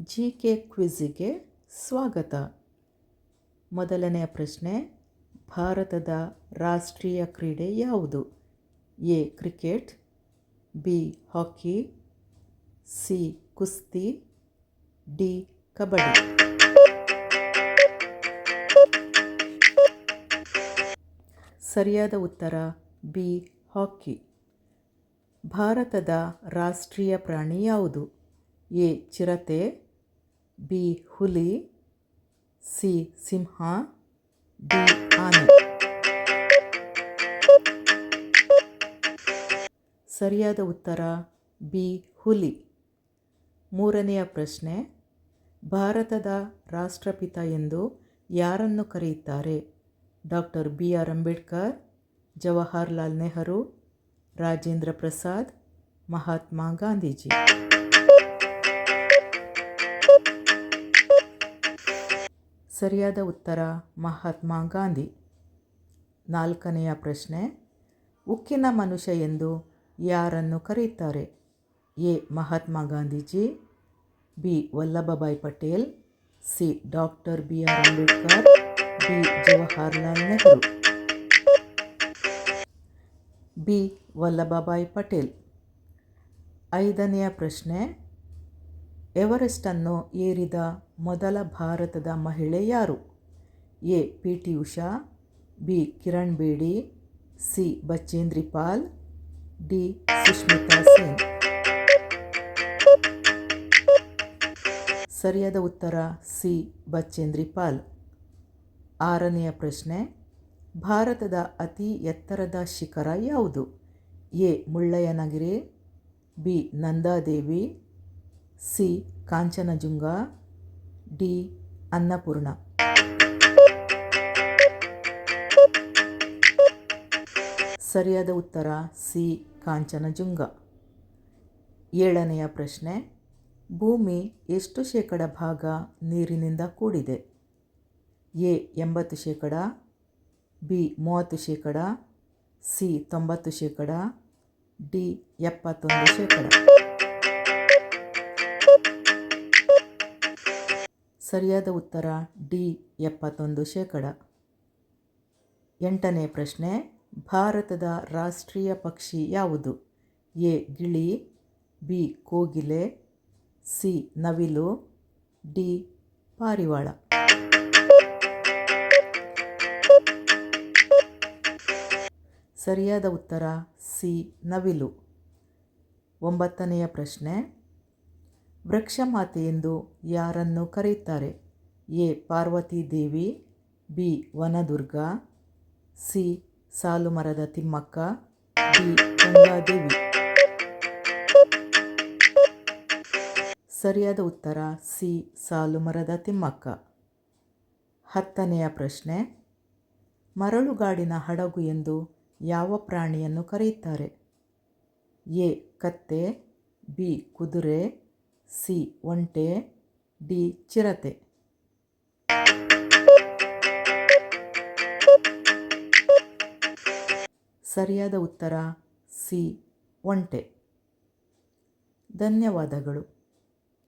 G K ಕ್ವಿಝಿಗೆ ಸ್ವಾಗತ. ಮೊದಲನೆಯ ಪ್ರಶ್ನೆ, ಭಾರತದ ರಾಷ್ಟ್ರೀಯ ಕ್ರೀಡೆ ಯಾವುದು? A, cricket, B, hockey, C, ಕುಸ್ತಿ, ಡಿ, ಕಬಡ್ಡಿ. ಸರಿಯಾದ ಉತ್ತರ, ಬಿ, ಹಾಕಿ. ಭಾರತದ ರಾಷ್ಟ್ರೀಯ ಪ್ರಾಣಿ ಯಾವುದು? ಎ, ಚಿರತೆ ಬಿ ಹುಲಿ, ಸಿ ಸಿಂಹ, ಡಿ ಆನೆ. ಸರಿಯಾದ ಉತ್ತರ ಬಿ ಹುಲಿ. ಮೂರನೆಯ ಪ್ರಶ್ನೆ, ಭಾರತದ ರಾಷ್ಟ್ರಪಿತ ಎಂದು ಯಾರನ್ನು ಕರೆಯುತ್ತಾರೆ? Doctor B R Ambedkar, Jawaharlal Nehru, Rajendra Prasad, Mahatma Gandhiji. ಸರಿಯಾದ ಉತ್ತರ ಮಹಾತ್ಮ ಗಾಂಧಿ. ನಾಲ್ಕನೆಯ ಪ್ರಶ್ನೆ, ಉಕ್ಕಿನ ಮನುಷ್ಯ ಎಂದು ಯಾರನ್ನು ಕರೆಯುತ್ತಾರೆ? A. Mahatma Gandhiji, B. Vallabhbhai Patel, C. Doctor B. R. Ambedkar B Jawaharlal Nehru. B. Vallabhbhai Patel. ಐದನೆಯ ಪ್ರಶ್ನೆ ಎವರೆಸ್ಟನ್ನು ಏರಿದ ಮೊದಲ ಭಾರತದ ಮಹಿಳೆ ಯಾರು? A. P. T. Usha, B. Kiran Bedi, C. Bachendri Pal, D. Sushmita Sen. ಸರಿಯಾದ ಉತ್ತರ ಸಿ. ಬಚೇಂದ್ರಿ ಪಾಲ್. ಆರನೆಯ ಪ್ರಶ್ನೆ, ಭಾರತದ ಅತಿ ಎತ್ತರದ ಶಿಖರ ಯಾವುದು? A. Mullayanagiri, B. Nanda Devi C. Kanchenjunga, D. Annapurna. ಸರಿಯಾದ ಉತ್ತರ ಸಿ. ಕಾಂಚನಜುಂಗ. ಏಳನೆಯ ಪ್ರಶ್ನೆ, ಭೂಮಿ ಎಷ್ಟು ಶೇಕಡ ಭಾಗ ನೀರಿನಿಂದ ಕೂಡಿದೆ? ಎ. ಎಂಬತ್ತು ಶೇಕಡ, ಬಿ. ಮೂವತ್ತು ಶೇಕಡ, ಸಿ. ತೊಂಬತ್ತು ಶೇಕಡ, ಡಿ. ಎಪ್ಪತ್ತೊಂದು ಶೇಕಡ. ಸರಿಯಾದ ಉತ್ತರ ಡಿ, ಎಪ್ಪತ್ತೊಂದು ಶೇಕಡ. ಎಂಟನೇ ಪ್ರಶ್ನೆ, ಭಾರತದ ರಾಷ್ಟ್ರೀಯ ಪಕ್ಷಿ ಯಾವುದು? ಎ, ಗಿಳಿ, ಬಿ, ಕೋಗಿಲೆ, ಸಿ, ನವಿಲು, ಡಿ, ಪಾರಿವಾಳ. ಸರಿಯಾದ ಉತ್ತರ ಸಿ, ನವಿಲು. ಒಂಬತ್ತನೆಯ ಪ್ರಶ್ನೆ ವೃಕ್ಷಮಾತೆ ಎಂದು ಯಾರನ್ನು ಕರೆಯುತ್ತಾರೆ? A. Parvati Devi, B. Vanadurga, C. Saalumarada Thimmakka, D. Gangadevi. ಸರಿಯಾದ ಉತ್ತರ, ಸಿ. ಸಾಲುಮರದ ತಿಮ್ಮಕ್ಕ. ಹತ್ತನೆಯ ಪ್ರಶ್ನೆ. ಮರಳುಗಾಡಿನ ಹಡಗು ಎಂದು ಯಾವ ಪ್ರಾಣಿಯನ್ನು ಕರೆಯುತ್ತಾರೆ? ಎ. ಕತ್ತೆ, ಬಿ. ಕುದುರೆ ಸಿ ಒಂಟೆ ಡಿ ಚಿರತೆ. ಸರಿಯಾದ ಉತ್ತರ ಸಿ ಒಂಟೆ. ಧನ್ಯವಾದಗಳು.